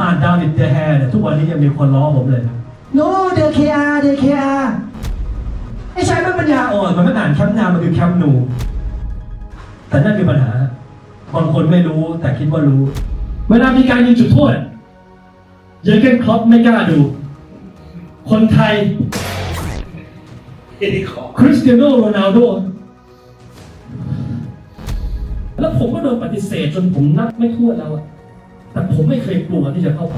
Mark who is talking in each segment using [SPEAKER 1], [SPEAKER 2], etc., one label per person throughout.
[SPEAKER 1] อ่านดาวิดเดแฮร์เนี่ยทุกวันนี้ยังมีคนล้อผมเลย
[SPEAKER 2] โน้เดเคอาเดเคอาไอ้ชายมันปัญญา
[SPEAKER 1] อ่อนมันไม่อ่านแคมป์นามันคือแคมป์นู แต่นั่นคือปัญหาบางคนไม่รู้แต่คิดว่ารู้ เวลามีการยิงจุดโทษเยอร์เกนคล็อปไม่กล้าดู คนไทยคริสเตียโนโรนัลโดแล้วผมก็โดนปฏิเสธจนผมนับไม่ถ้วนแล้วอะ แต่ผมไม่เคยกลัวที่จะเข้าไป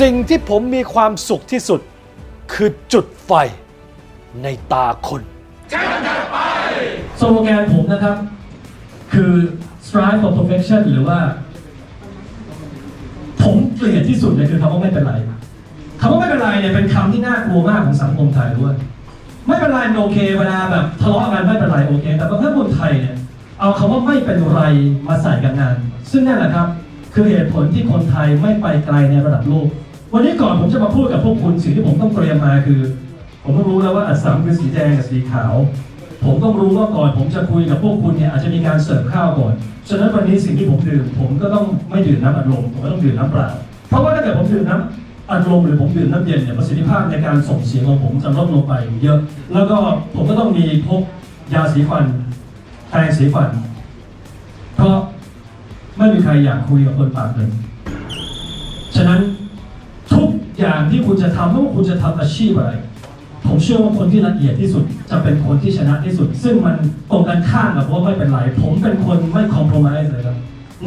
[SPEAKER 3] สิ่งที่ผมมีความสุขที่สุดคือจุดไฟ ในตาคน
[SPEAKER 1] สโลแกนผมนะครับ คือ strive for perfection หรือว่า ผมเกลียดที่สุดเลยคือคำว่าไม่เป็นไรคำว่าไม่เป็นไรเนี่ยเป็นคำที่น่ากลัวมากของสังคมไทยด้วย ไม่เป็นไรมันโอเคเวลาแบบทะเลาะกันไม่เป็นไรโอเค แต่ประเทศคนไทยเนี่ยเอาคำว่าไม่เป็นไรมาใส่กันงาน ซึ่งนั่นแหละครับ คือเหตุผลที่คนไทยไม่ไปไกลในระดับโลก วันนี้ก่อนผมจะมาพูดกับพวกคุณสิ่งที่ผมต้องเตรียมมาคือ ผมต้องรู้แล้วว่าอัสสัมคือสีแดงกับสีขาว ผมต้องรู้ว่าก่อนผมจะคุยกับพวกคุณเนี่ยอาจจะมีการเสิร์ฟข้าวก่อน ฉะนั้นวันนี้สิ่งที่ผมดื่ม ผมก็ต้องไม่ดื่มน้ำอัดลมผมก็ต้องดื่มน้ำเปล่า เพราะว่าถ้าเกิดผมดื่มน้ำอัดลมหรือผมดื่มน้ำเย็นเนี่ยประสิทธิภาพในการส่งเสียงของผมจะลดลงไปเยอะ แล้วก็ผมก็ต้องมีพกยาสีฟันแปรงสีฟัน เพราะไม่มีใครอยากคุยกับคนปากเหม็นฉะนั้นทุกอย่างที่คุณจะทำไม่ว่าคุณจะทำอาชีพอะไร ผมเชื่อว่าคนที่ละเอียดที่สุดจะเป็นคนที่ชนะที่สุด ซึ่งมันตรงกันข้ามกับว่าไม่เป็นไร ผมเป็นคนไม่คอมโพมไ s เลยครับ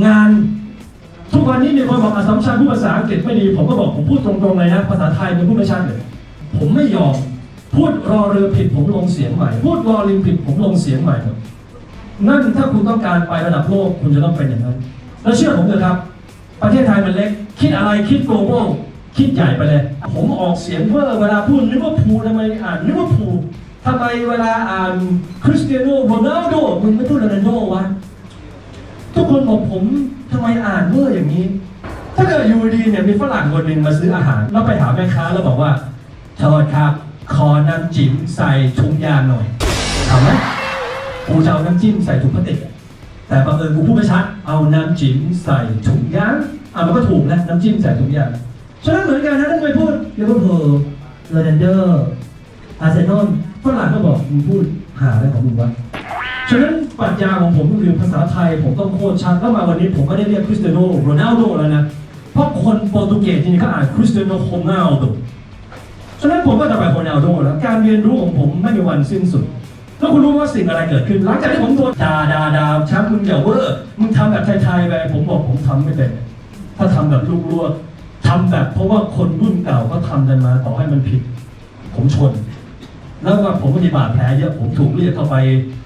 [SPEAKER 1] งานทุกวันนี้มีคนบอกอาสัมชัญพูดภาษาอังกฤษไม่ดี ผมก็บอกผมพูดตรงๆเลยนะ ภาษาไทยมันพูดไม่ชัดเลย ผมไม่ยอม พูดรอเรือผิดผมลงเสียงใหม่ พูดรอลิงผิดผมลงเสียงใหม่นั่นถ้าคุณต้องการไประดับโลกคุณจะต้องเป็นอย่างนั้น แล้วเชื่อผมเถอะครับ ประเทศไทยมันเล็ก คิดอะไรคิด global คิดใหญ่ไปเลย ผมออกเสียงเวอร์เวลาพูดลิเวอร์พูลทำไมอ่านลิเวอร์พูลทำไมเวลาอ่านคริสเตียโนโรนัลโดมึงไม่พูดโรนัลโดวะทุกคนบอกผมทำไมอ่านเวอร์อย่างนี้ ถ้าเกิดอยู่ดีเนี่ยมีฝรั่งคนหนึ่งมาซื้ออาหาร แล้วไปหาแม่ค้าแล้วบอกว่าโทษครับ ขอน้ำจิ้มใส่ถุงยางหน่อยเอาไหมกูจะเอาน้ำจิ้มใส่ถุงพลาสติกแต่บังเอิญกูพูดไม่ชัด เอาน้ำจิ้มใส่ถุงยางอะมันก็ถูกนะน้ำจิ้มใส่ถุงยาง ฉะนั้นเหมือนกันนะถ้าไปพูดลิเวอร์พูลโรนัลโดอร์อาร์เซนอลฝรั่งก็บอกมึงพูดหาอะไรของมึงวะฉะนั้นปรัชญาของผมก็คือภาษาไทยผมต้องโคตรชัดแล้วมาวันนี้ผมไม่ได้เรียกคริสเตียโนโรนัลโดแล้วนะ เพราะคนโปรตุเกสจริงๆเขาอ่านคริสเตียโนโรนัลโดฉะนั้นผมก็จะไปโรนัลโดแล้ว การเรียนรู้ของผมไม่มีวันสิ้นสุด แล้วคุณรู้ว่าสิ่งอะไรเกิดขึ้น หลังจากที่ผมโดนด่าด่าด่าช้างมึงอย่าเวอร์มึงทำแบบไทยๆไปผมบอกผมทำไม่เป็น ถ้าทำแบบลูกลวก ทำแบบเพราะว่าคนรุ่นเก่าเขาทำกันมาต่อให้มันผิด ผมชน แล้วก็ผมมีบาดแผลเยอะผมถูกเรียกเข้าไป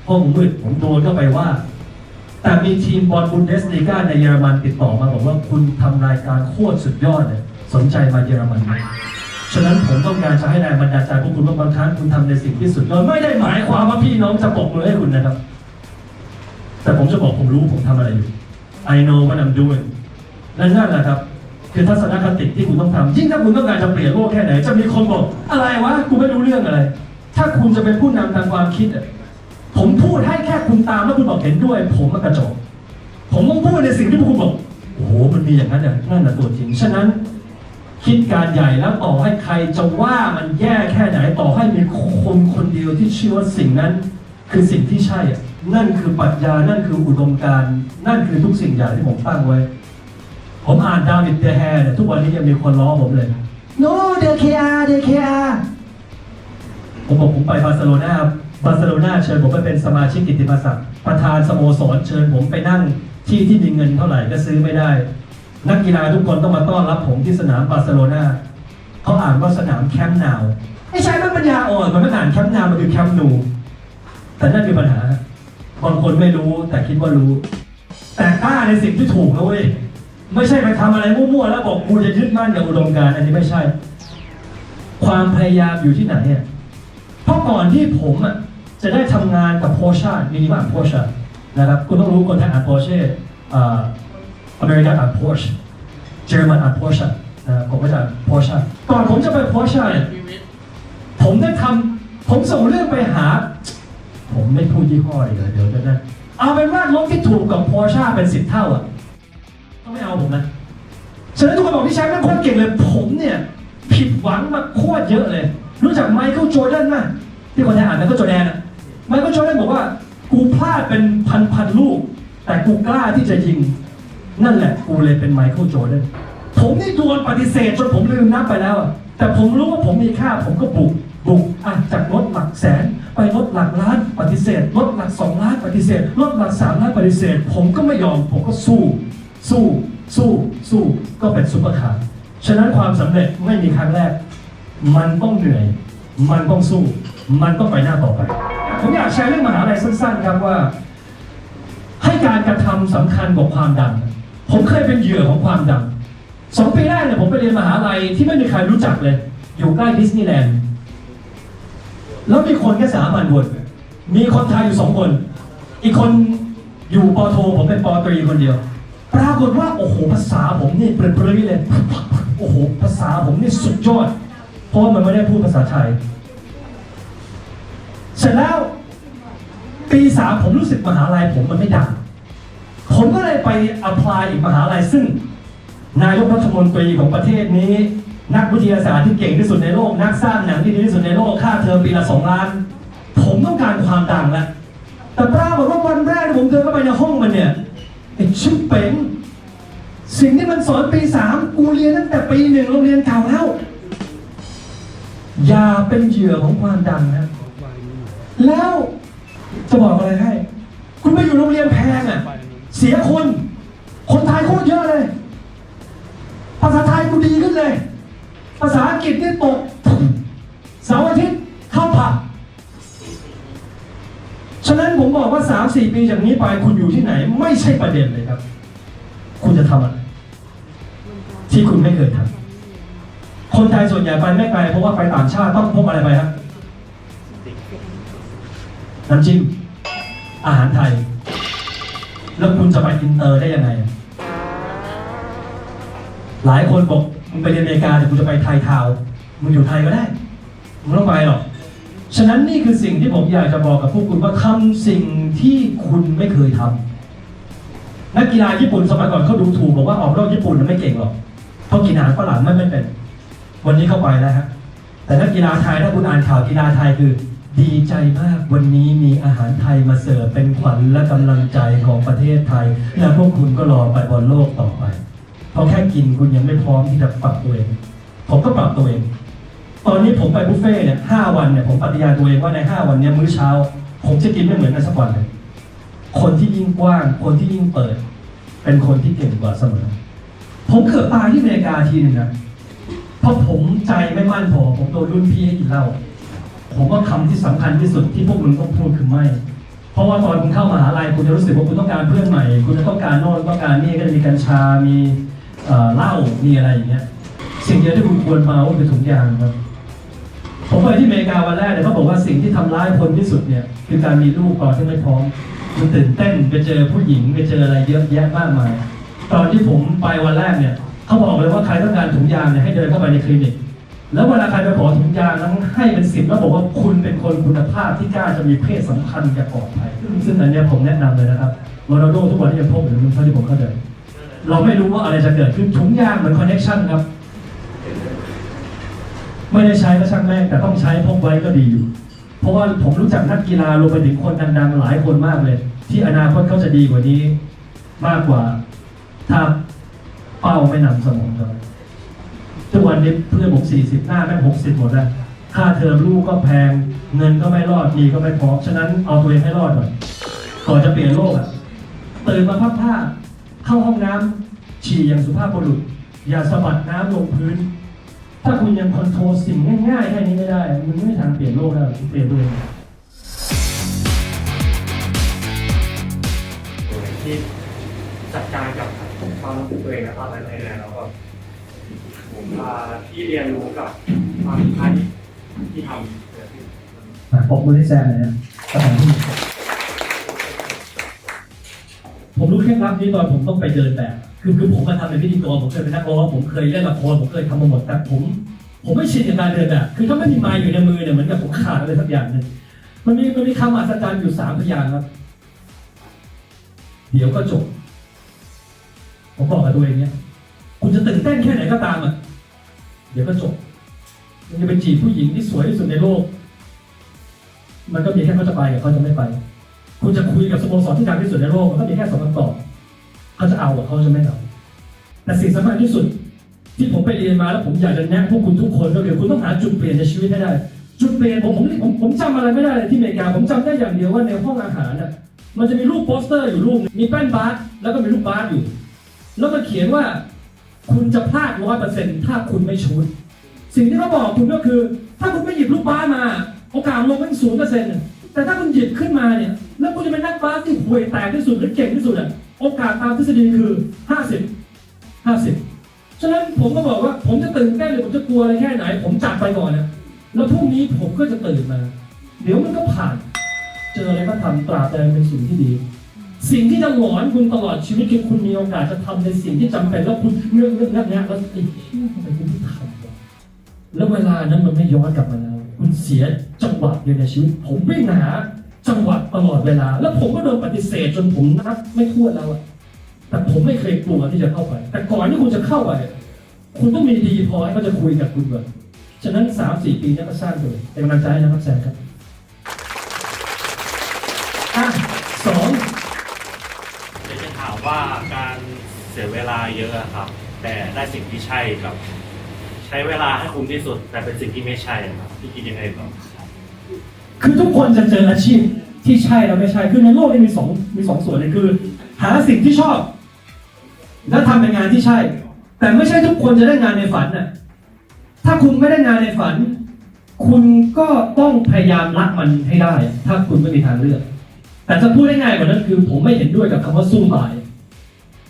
[SPEAKER 1] ห้องมืดผมโดนเข้าไปว่า แต่มีทีมบอลบุนเดสลีกาในเยอรมันติดต่อมาบอกว่าคุณทำรายการโคตรสุดยอดเลยสนใจมาเยอรมันไหมฉะนั้นผมต้องการจะให้แรงบันดาใจพวกคุณว่าบางครั้งคุณทำในสิ่งที่สุดยอดไม่ได้หมายความว่าพี่น้องจะปรบมือให้คุณนะครับ แต่ผมจะบอกผมรู้ผมทำอะไรอยู่ I know what I'm doing และนั่นแหละครับ คือทัศนคติที่คุณต้องทำยิ่งถ้าคุณต้องการจะเปลี่ยนโลกแค่ไหน จะมีคนบอกอะไรวะกูไม่รู้เรื่องอะไร ถ้าคุณจะเป็นผู้นำทางความคิดอะผมพูดให้แค่คุณตามแล้วคุณบอกเห็นด้วย ผมมันกระจกผมต้องพูดในสิ่งที่พวกคุณบอกโอ้โหมันมีอย่างนั้นอย่างนั่นนะตัวจริงฉะนั้น คิดการใหญ่แล้วต่อให้ใครจะว่ามันแย่แค่ไหนต่อให้มีคนคนเดียวที่เชื่อว่าสิ่งนั้น คือสิ่งที่ใช่อะนั่นคือปรัชญานั่นคืออุดมการณ์นั่นคือทุกสิ่งอย่างที่ผมตั้งไว้ ผมอ่านดาวิดเดแฮร์เนี่ยทุกวันนี้ยังมีคนล้อผมเลย
[SPEAKER 2] โน้เดเคอาเดเคอา
[SPEAKER 1] ผมบอกผมไปบาร์เซโลนาบาร์เซโลนาเชิญผมไปเป็นสมาชิกกิตติมศักดิ์ประธานสโมสรเชิญผมไปนั่งที่ที่มีเงินเท่าไหร่ก็ซื้อไม่ได้ นักกีฬาทุกคนต้องมาต้อนรับผมที่สนามบาร์เซโลนาเขาอ่านว่าสนามแคมป์นาว
[SPEAKER 2] ไอ้ชายมันปัญญา
[SPEAKER 1] อ่อนมันไม่อ่านแคมป์นาวมันคือแคมป์นู แต่นั่นคือปัญหาบางคนไม่รู้แต่คิดว่ารู้ แต่กล้าในสิ่งที่ถูกนะเว้ย ไม่ใช่ไปทำอะไรมั่วๆแล้วบอกกูจะยึดมั่นกับอุดมการณ์อันนี้ไม่ใช่ ความพยายามอยู่ที่ไหนอะเพราะก่อนที่ผมอะจะได้ทำงานกับ Porsche มินิมาร์ Porsche นะครับคุณต้องรู้คนไทยอ่าน Porsche อ่อเมริกันอ่าน Porsche เยอรมันอ่าน Porsche นะผมก็จะอ่านก่อนผมจะไป Porsche เนี่ยผมได้ทำผมส่งเรื่องไปหา ผมไม่พูดยี่ห้อเลยเดี๋ยวจะนะเอาเป็นว่ารถที่ถูกกับ Porsche เป็นสิบเท่าอะ ไม่เอาผมนะฉะนั้นทุกคนบอกพี่ชายแม่งโคตรเก่งเลยผมเนี่ย ผิดหวังมาโคตรเยอะเลย รู้จักไมเคิลโจร์แดนไหมที่คนไทยอ่านไมเคิลโจร์แดนอะไมเคิลโจร์แดนบอกว่ากูพลาดเป็นพันพันลูก แต่กูกล้าที่จะยิง นั่นแหละกูเลยเป็นไมเคิลโจร์แดนผมนี่โดนปฏิเสธจนผมลืมนับไปแล้วอะแต่ผมรู้ว่าผมมีค่าผมก็บุกบุกอะจากรถหลักแสนไปรถหลักล้านปฏิเสธรถหลักสองล้านปฏิเสธรถหลักสามล้านปฏิเสธ ผมก็ไม่ยอมผมก็สู้สู้ สู้สู้ก็เป็นซุปเปอร์คาร์ฉะนั้นความสำเร็จไม่มีครั้งแรก มันต้องเหนื่อย มันต้องสู้ มันต้องไปหน้าต่อไปผมอยากแชร์เรื่องมหาลัยสั้นๆ ครับว่า ให้การกระทำสำคัญกว่าความดัง ผมเคยเป็นเหยื่อของความดังสองปีแรกเนี่ยผมไปเรียนมหาลัยที่ไม่มีใครรู้จักเลย อยู่ใกล้ดิสนีย์แลนด์แล้วมีคนแค่สามพันคนมีคนไทยอยู่สองคน อีกคนอยู่ปอโท ผมเป็นปอตรีคนเดียว ปรากฏว่า โอ้โห ภาษาผมนี่เปรย์ๆเลย โอ้โห ภาษาผมนี่สุดยอด เพราะมันไม่ได้พูดภาษาไทย เสร็จแล้วปีสามผมรู้สึกมหาลัยผมมันไม่ดัง ผมก็เลยไปอพลายอีกมหาลัยซึ่ง นายกรัฐมนตรีของประเทศนี้ นักวิทยาศาสตร์ที่เก่งที่สุดในโลก นักสร้างหนังที่ดีที่สุดในโลก ค่าเทอมปีละสองล้าน ผมต้องการความดังแล้วแต่ปรากฏว่าวันแรกที่ผมเดินเข้าไปในห้องมันเนี่ย อ้ชิบเป๋งสิ่งที่มันสอนปีสามกูเรียนตั้งแต่ปีหนึ่งโรงเรียนเก่าแล้ว อย่าเป็นเหยื่อของความดังนะ แล้วจะบอกอะไรให้ คุณไปอยู่โรงเรียนแพงอะ เสียคน คนไทยโคตรเยอะเลย ภาษาไทยกูดีขึ้นเลย ภาษาอังกฤษนี่ตกเสาร์อาทิตย์ ว่าสามสี่ปีจากนี้ไปคุณอยู่ที่ไหน ไม่ใช่ประเด็นเลยครับ คุณจะทำอะไร ที่คุณไม่เคยทำคนไทยส่วนใหญ่ไปไม่ไกลเพราะว่าไปต่างชาติต้องพกอะไรไปครับน้ำจิ้มอาหารไทย แล้วคุณจะไปอินเตอร์ได้ยังไง หลายคนบอกมึงไปเรียนอเมริกาแต่กูจะไปไทยทาวมึงอยู่ไทยก็ได้มึงต้องไปหรอก ฉะนั้นนี่คือสิ่งที่ผมอยากจะบอกกับพวกคุณว่าทำสิ่งที่คุณไม่เคยทำนักกีฬาญี่ปุ่นสมัยก่อนเขาดูถูกบอกว่าออกนอกญี่ปุ่นมันไม่เก่งหรอกเพราะกินอาหารฝรั่งไม่ไม่เป็น วันนี้เข้าไปแล้วฮะแต่นักกีฬาไทยถ้าคุณอ่านข่าวกีฬาไทยคือ ดีใจมากวันนี้มีอาหารไทยมาเสิร์ฟเป็นขวัญและกำลังใจของประเทศไทย และพวกคุณก็รอไปบอลโลกต่อไปเพราะแค่กินคุณยังไม่พร้อมที่จะปรับตัวเองผมก็ปรับตัวเอง ตอนนี้ผมไปบุฟเฟ่เนี่ยห้าวันเนี่ยผมปฏิญาณตัวเองว่าในห้าวันเนี้มื้อเช้า ผมจะกินไม่เหมือนกันสักวันเลย คนที่ยิ่งกว้าง คนที่ยิ่งเปิด เป็นคนที่เก่งกว่าเสมอ ผมเกือบตายที่อเมริกาทีนึงนะเพราะผมใจไม่มั่นพอผมโดนรุ่นพี่ให้กินเหล้าผมว่าคำที่สำคัญที่สุดที่พวกมึงต้องพูดคือไม่ เพราะว่าตอนคุณเข้ามหาลัยคุณจะรู้สึกว่าคุณต้องการเพื่อนใหม่ คุณจะต้องการโน่นต้องการนี่ก็จะมีกัญชา มีเอ่อเหล้า มีอะไรอย่างเงี้ย สิ่งเดียวที่คุณควรมาคือถุงยางครับ ผมไปที่อเมริกาวันแรกเนี่ยเขาบอกว่าสิ่งที่ทำร้ายคนที่สุดเนี่ยคือการมีลูกก่อนที่ไม่พร้อมมันตื่นเต้นไปเจอผู้หญิงไปเจออะไรเยอะแยะมากมาย ตอนที่ผมไปวันแรกเนี่ยเขาบอกเลยว่าใครต้องการถุงยางเนี่ยให้เดินเข้าไปในคลินิกแล้วเวลาใครไปขอถุงยางนั้นให้เป็นสิบแล้วบอกว่าคุณเป็นคนคุณภาพที่กล้าจะมีเพศสัมพันธ์อย่างปลอดภัยซึ่งอันนี้ผมแนะนำเลยนะครับโรนัลโดทุกวันนี้ยังพบอยู่เท่าที่ผมเข้าใจเราไม่รู้ว่าอะไรจะเกิดขึ้นถุงยางเหมือนคอนเนคชั่นครับ ไม่ได้ใช้ก็ช่างแม่งแต่ต้องใช้พกไว้ก็ดีอยู่ เพราะว่าผมรู้จักนักกีฬารวมไปถึงคนดังๆหลายคนมากเลย ที่อนาคตเขาจะดีกว่านี้มากกว่า ถ้าเป้าไม่นำสมองครับทุกวันนี้เพื่อนผมสี่สิบหน้าแม่งหกสิบหมดแล้วค่าเทอมลูกก็แพง เงินก็ไม่รอดดีก็ไม่พอฉะนั้นเอาตัวเองให้รอดก่อนก่อนจะเปลี่ยนโลกอะตื่นมาพับผ้าเข้าห้องน้ำฉี่อย่างสุภาพบุรุษ อย่าสะบัดน้ำลงพื้น ถ้าคุณยังคอนโทรลสิ่งง่ายๆแค่นี้ไม่ได้มึงไม่มีทางเปลี่ยนโลกได้หรอกเปลี่ยนตัวเอง
[SPEAKER 4] ที่จัดการกับความรู้สึกตัวเองและความอะไรเนี่ยแล้วก็ผมพาที่เรียนรู้กับความผิดพลาดที่ทำเกิดขึ้น
[SPEAKER 1] อะปรบมือให้แซมหน่อยนะสถานที่ผมรู้เคล็ดลับนี้ตอนผมต้องไปเดินแบบ คือคือผมมาทำเป็นพิธีกรผมเคยเป็นนักร้องผมเคยเล่นละครผมเคยทำมาหมดแต่ผมผมไม่ชินกับการเดินแบบคือถ้าไม่มีไม้อยู่ในมือเนี่ยเหมือนกับผมขาดอะไรสักอย่างหนึ่งมันมีมันมีคำอัศจรรย์อยู่สามพยางครับ เดี๋ยวก็จบ ผมบอกกับตัวเองเนี่ยคุณจะตื่นเต้นแค่ไหนก็ตามอะเดี๋ยวก็จบคุณจะไปจีบผู้หญิงที่สวยที่สุดในโลก มันก็มีแค่เขาจะไปกับเขาจะไม่ไป คุณจะคุยกับสโมสรที่ดังที่สุดในโลกมันก็มีแค่สองคำตอบ เขาจะเอากับเขาจะไม่เอาแต่สิ่งสำคัญที่สุด ที่ผมไปเรียนมาแล้วผมอยากจะแนะพวกคุณทุกคนก็คือคุณต้องหาจุดเปลี่ยนในชีวิตให้ได้ จุดเปลี่ยนผมผมผมผมจำอะไรไม่ได้เลยที่อเมริกาผมจำได้อย่างเดียวว่าในห้องอาหารน่ะมันจะมีรูปโปสเตอร์อยู่รูปหนึ่งมีแป้นบาสแล้วก็มีรูปบาสอยู่ แล้วมันเขียนว่า คุณจะพลาดร้อยเปอร์เซ็นต์ถ้าคุณไม่ชูดสิ่งที่เขาบอกคุณก็คือ ถ้าคุณไม่หยิบลูกบาสมา โอกาสลงเป็นศูนย์เปอร์เซ็นต์แต่ถ้าคุณหยิบขึ้นมาเนี่ย แล้วคุณจะเป็นนักบาสที่ห่วยแตกที่สุดหรือเก่งที่สุดอะ โอกาสตามทฤษฎีคือห้าสิบห้าสิบฉะนั้นผมก็บอกว่าผมจะตื่นเต้นหรือผมจะกลัวอะไรแค่ไหน ผมจัดไปก่อนนะแล้วพรุ่งนี้ผมก็จะตื่นมา เดี๋ยวมันก็ผ่าน เจออะไรก็ทำตราบใดเป็นสิ่งที่ดี สิ่งที่จะหลอนคุณตลอดชีวิตคือคุณมีโอกาสจะทำในสิ่งที่จำเป็นแล้วคุณเรื่องเรื่องนี้แล้วไอ้เหี้ยทำไมคุณไม่ทำแล้วเวลานั้นมันไม่ย้อนกลับมาแล้ว คุณเสียจังหวะเดียวในชีวิต ผมวิ่งหา จังหวะตลอดเวลา แล้วผมก็โดนปฏิเสธจนผมนับไม่ถ้วแล้วอะแต่ผมไม่เคยกลัวที่จะเข้าไป แต่ก่อนที่คุณจะเข้าไปคุณต้องมีดีพอให้เขาจะคุยกับคุณก่อนฉะนั้นสามสี่ปีนี้ก็สร้างเลยเป็นกำลังใจให้นะครับแซมครับอะสอง
[SPEAKER 5] อยากจะถามว่าการเสียเวลาเยอะครับ แต่ได้สิ่งที่ใช่กับ ใช้เวลาให้คุ้มที่สุด แต่เป็นสิ่งที่ไม่ใช่ครับพี่คิดยังไงบ้าง
[SPEAKER 1] คือทุกคนจะเจออาชีพที่ใช่และไม่ใช่ คือในโลกนี้มีสองมีสองส่วนเลยคือ หาสิ่งที่ชอบ แล้วทำเป็นงานที่ใช่ แต่ไม่ใช่ทุกคนจะได้งานในฝันน่ะถ้าคุณไม่ได้งานในฝัน คุณก็ต้องพยายามรักมันให้ได้ ถ้าคุณไม่มีทางเลือก แต่จะพูดได้ง่ายกว่านั้นคือ ผมไม่เห็นด้วยกับคำว่าสู้ตาย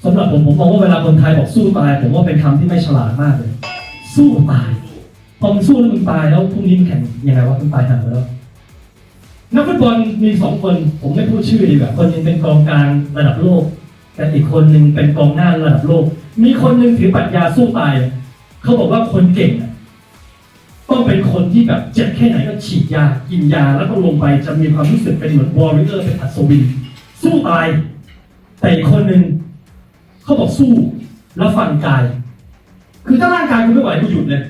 [SPEAKER 1] สำหรับผมผมมองว่าเวลาคนไทยบอกสู้ตาย ผมว่าเป็นคำที่ไม่ฉลาดมากเลย สู้ตายพอมสู้แล้วมึงตายแล้วพรุ่งนี้มึงแข่งยังไงวะมึงตายห่าไปแล้ว นักฟุตบอลมีสองคนผมไม่พูดชื่อดีกว่าคนหนึงเป็นกองกลางระดับโลก แต่อีกคนหนึ่งเป็นกองหน้าระดับโลก มีคนหนึ่งถือปรัชญาสู้ตาย เขาบอกว่าคนเก่งต้องเป็นคนที่แบบเจ็บแค่ไหนก็ฉีดยากินยาแล้วก็ลงไปจะมีความรู้สึกเป็นเหมือนวอริเออร์เป็นอัศวินสู้ตาย แต่อีกคนหนึ่งเขาบอกสู้แล้วฟังกาย คือถ้าร่างกายคุณไม่ไหวคุณหยุดเลย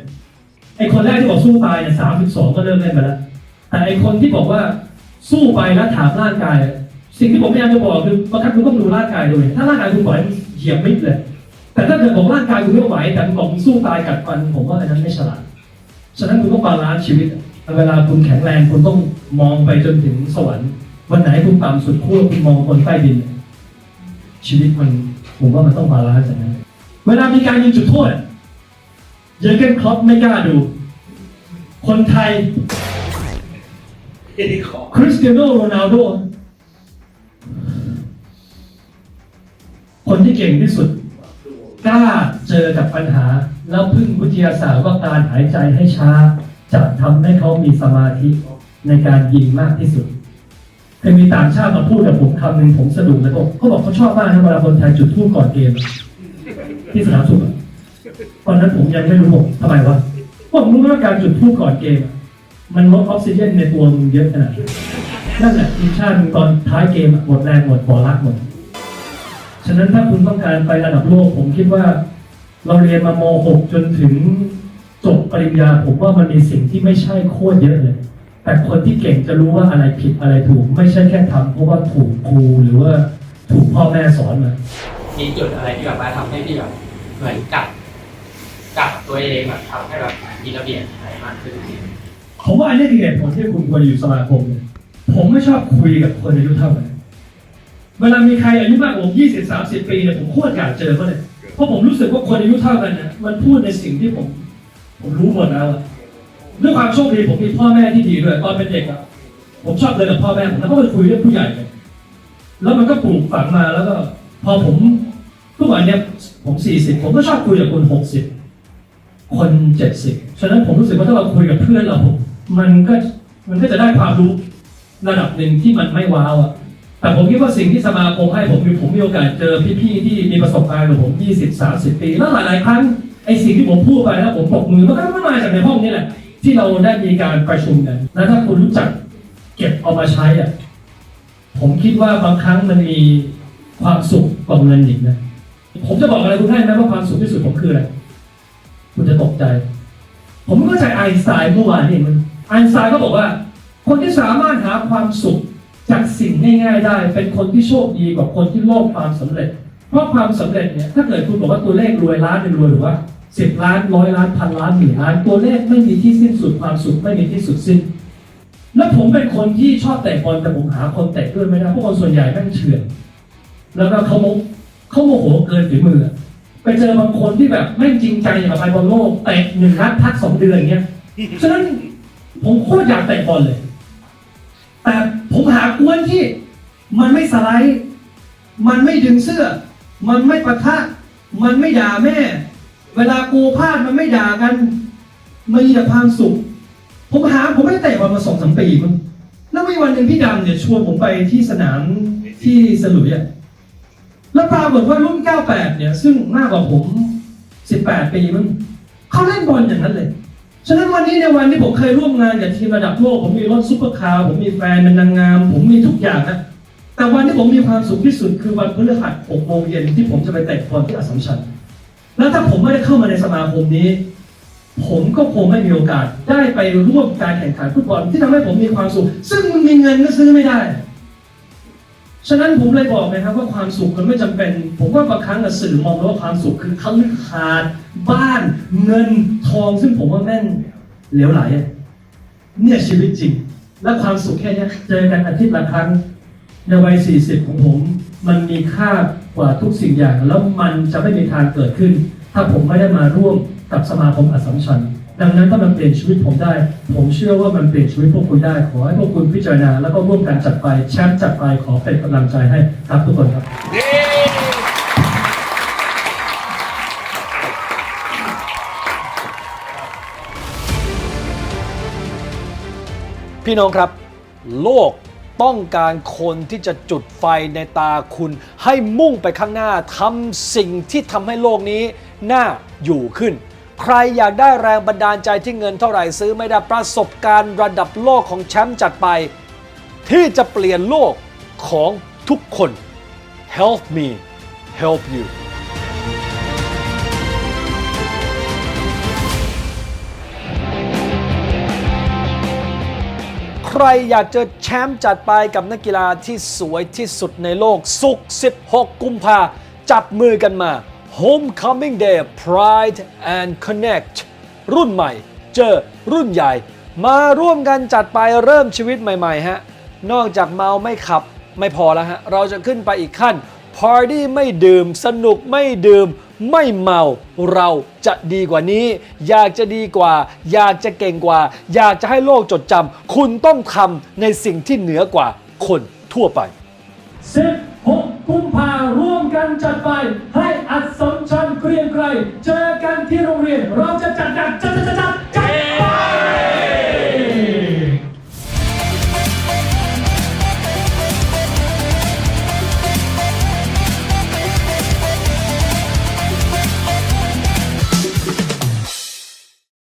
[SPEAKER 1] ไอคนแรกที่บอกสู้ตายเนี่ยสามสิบสองก็เริ่มเล่นไปแล้วแต่ไอคนที่บอกว่า สู้ไปแล้วถามร่างกาย สิ่งที่ผมพยายามจะบอกคือบางครั้งคุณต้องดูร่างกายด้วย ถ้าร่างกายคุณไหวมันเหยียบมิดเลย แต่ถ้าเกิดบอกร่างกายคุณไม่ไหวแต่บอกคุณสู้ตายกัดฟัน ผมว่าอันนั้นไม่ฉลาดฉะนั้นคุณต้องบาลานซ์ชีวิตเวลาคุณแข็งแรงคุณต้องมองไปจนถึงสวรรค์วันไหนคุณต่ำสุดขั้วคุณมองคนใต้ดิน ชีวิตมันผมว่ามันต้องบาลานซ์อย่างนั้นเวลามีการยิงจุดโทษเยอเกนคล็อปไม่กล้าดู คนไทย คริสเตียโนโรนัลโดคนที่เก่งที่สุดกล้าเจอกับปัญหา แล้วพึ่งวิทยาศาสตร์ว่าการหายใจให้ช้า จะทำให้เขามีสมาธิในการยิงมากที่สุดเคยมีต่างชาติมาพูดกับผมคำหนึ่งผมสะดุดเลยบอกเขาบอกเขาชอบมากนะเวลาคนไทยจุดธูปก่อนเกม ที่สนามสุขตอนนั้นผมยังไม่รู้ผมทำไมวะผมรู้ว่าการจุดธูปก่อนเกมอะ มันลดออกซิเจนในตัวมึงเยอะขนาดนั้นนั่นแหละทีมชาติมึงตอนท้ายเกมหมดแรงหมดปอรักหมด ฉะนั้นถ้าคุณต้องการไประดับโลกผมคิดว่า เราเรียนมาม6จนถึงจบปริญญาผมว่ามันมีสิ่งที่ไม่ใช่โคตรเยอะเลย แต่คนที่เก่งจะรู้ว่าอะไรผิดอะไรถูก ไม่ใช่แค่ทำเพราะว่าถูกครูหรือว่าถูกพ่อแม่สอนมา
[SPEAKER 6] มีจุดอะไรที่แบบว่าทำให้พี่แบบเหมือนกับกับตัวเองแบบทำให้แบบมีระเบียบอะไรมากขึ้น
[SPEAKER 1] ผมว่าอันนี้คือเหตุผลที่คุณควรอยู่สมาคมเนี่ยผมไม่ชอบคุยกับคนอายุเท่ากันเวลามีใครอายุมากกว่าผมยี่สิบสามสิบปีเนี่ยผมโคตรอยากเจอเขาเลยเพราะผมรู้สึกว่าคนอายุเท่ากันเนี่ยมันพูดในสิ่งที่ผม ผมรู้หมดแล้วอะด้วยความโชคดีผมมีพ่อแม่ที่ดีด้วยตอนเป็นเด็กอะผมชอบเดินกับพ่อแม่ผมแล้วก็ไปคุยเรื่องผู้ใหญ่เลยแล้วมันก็ปลูกฝังมาแล้วก็ พอผมทุกวันเนี่ยผมสี่สิบผมก็ชอบคุยกับคนหกสิบคนเจ็ดสิบฉะนั้นผมรู้สึกว่าถ้าเราคุยกับเพื่อนเรา มันก็มันก็จะได้ความรู้ระดับหนึ่งที่มันไม่ว้าวอะ แต่ผมคิดว่าสิ่งที่สมาคมให้ผมคือผมมีโอกาสเจอพี่ๆที่มีประสบการณ์กับผม 20 30 ปี แล้วหลายๆครั้งไอ้สิ่งที่ผมพูดไปแล้วผมปรบมือมันก็มาจากในห้องนี้แหละ ที่เราได้มีการประชุมกันแล้วถ้าคุณรู้จักเก็บเอามาใช้อะผมคิดว่าบางครั้งมันมีความสุขกว่าเงินอีกนะผมจะบอกอะไรคุณได้ไหมว่าความสุขที่สุดผมคืออะไรคุณจะตกใจ ผมเข้าใจไอสไตน์เมื่อวานนี่มัน ไอน์สไตน์ก็บอกว่า คนที่สามารถหาความสุขจากสิ่งง่าย ๆ ได้ เป็นคนที่โชคดีกว่าคนที่โลภความสำเร็จ เพราะความสำเร็จเนี่ยถ้าเกิดคุณบอกว่าตัวเลขรวยล้านหนึ่งรวยหรือว่าสิบล้านร้อยล้านพันล้านหมื่นล้านตัวเลขไม่มีที่สิ้นสุดความสุขไม่มีที่สุดสิ้น แล้วผมเป็นคนที่ชอบเตะบอลแต่ผมหาคนเตะด้วยไม่ได้เพราะคนส่วนใหญ่แม่งเฉื่อยแล้วก็เขาโมเขาโมโหเกินฝีมือไปเจอบางคนที่แบบไม่จริงใจอย่างกับไปบอลโลกเตะหนึ่งนัดพักสองเดือนอย่างเงี้ยฉะนั้น ผมโคตรอยากเตะบอลเลย แต่ผมหากวนที่ มันไม่สไลด์ มันไม่ดึงเสื้อ มันไม่ปะทะ มันไม่ด่าแม่ เวลากูพลาดมันไม่ด่ากันมันมีแต่ความสุข ผมหาผมไม่ได้เตะบอลมาสองสามปีมั้งแล้วมีวันหนึ่งพี่ดำเนี่ยชวนผมไปที่สนามที่สลุยอะแล้วปรากฏว่ารุ่น 98 เนี่ย ซึ่งมากกว่าผม 18 ปีมั้งเขาเล่นบอลอย่างนั้นเลย ฉะนั้นวันนี้ในวันที่ผมเคยร่วมงานกับทีมระดับโลกผมมีรถซุปเปอร์คาร์ผมมีแฟนเป็นนางงาม ผมมีทุกอย่างนะแต่วันที่ผมมีความสุขที่สุดคือวันพฤหัส6โมงเย็นที่ผมจะไปเตะบอลที่อัสสัมชัญแล้วถ้าผมไม่ได้เข้ามาในสมาคมนี้ ผมก็คงไม่มีโอกาสได้ไปร่วมการแข่งขันฟุตบอลที่ทำให้ผมมีความสุข ซึ่งมันมีเงินก็ซื้อไม่ได้ ฉะนั้นผมเลยบอกนะครับว่าความสุขมันไม่จำเป็น ผมว่าบางครั้งสื่อมองว่าความสุขคือคฤหาสน์บ้านเงินทอง ซึ่งผมว่าแม่งเหลวไหลเนี่ยชีวิตจริง และความสุขแค่นี้เจอกันอาทิตย์ละครั้งในวัย 40 ของผม มันมีค่ากว่าทุกสิ่งอย่าง แล้วมันจะไม่มีทางเกิดขึ้น ถ้าผมไม่ได้มาร่วม กับสมาคมอัสสัมชัญดังนั้นถ้ามันเปลี่ยนชีวิตผมได้ ผมเชื่อว่ามันเปลี่ยนชีวิตพวกคุณได้ ขอให้พวกคุณพิจารณา แล้วก็ร่วมกันจัดไปแชมป์จัดไปขอเป็นกำลังใจให้ครับทุกคนครับ
[SPEAKER 3] พี่น้องครับ โลกต้องการคนที่จะจุดไฟในตาคุณ ให้มุ่งไปข้างหน้าทำสิ่งที่ทำให้โลกนี้น่าอยู่ขึ้น ใครอยากได้แรงบันดาลใจที่เงินเท่าไหร่ซื้อไม่ได้ประสบการณ์ระดับโลกของแชมป์จัดไป ที่จะเปลี่ยนโลกของทุกคน help me help you ใครอยากเจอแชมป์จัดไปกับนักกีฬาที่สวยที่สุดในโลก สุก 16 กุมภาจับมือกันมา Homecoming Day Pride and Connect รุ่นใหม่ เจอรุ่นใหญ่ มาร่วมกันจัดไปเริ่มชีวิตใหม่ๆฮะ นอกจากเมาไม่ขับไม่พอแล้วฮะ เราจะขึ้นไปอีกขั้นพาร์ตี้ไม่ดื่ม สนุกไม่ดื่ม ไม่เมา เราจะดีกว่านี้ อยากจะดีกว่า อยากจะเก่งกว่า อยากจะให้โลกจดจำคุณต้องทำในสิ่งที่เหนือกว่าคนทั่วไป
[SPEAKER 1] 16 กุมภาร่วมกันจัดไฟให้อัดสมชันเกรียงไกรเจอกันที่โรงเรียนเราจะจัดหนัดจัดจัดจัดจัดไป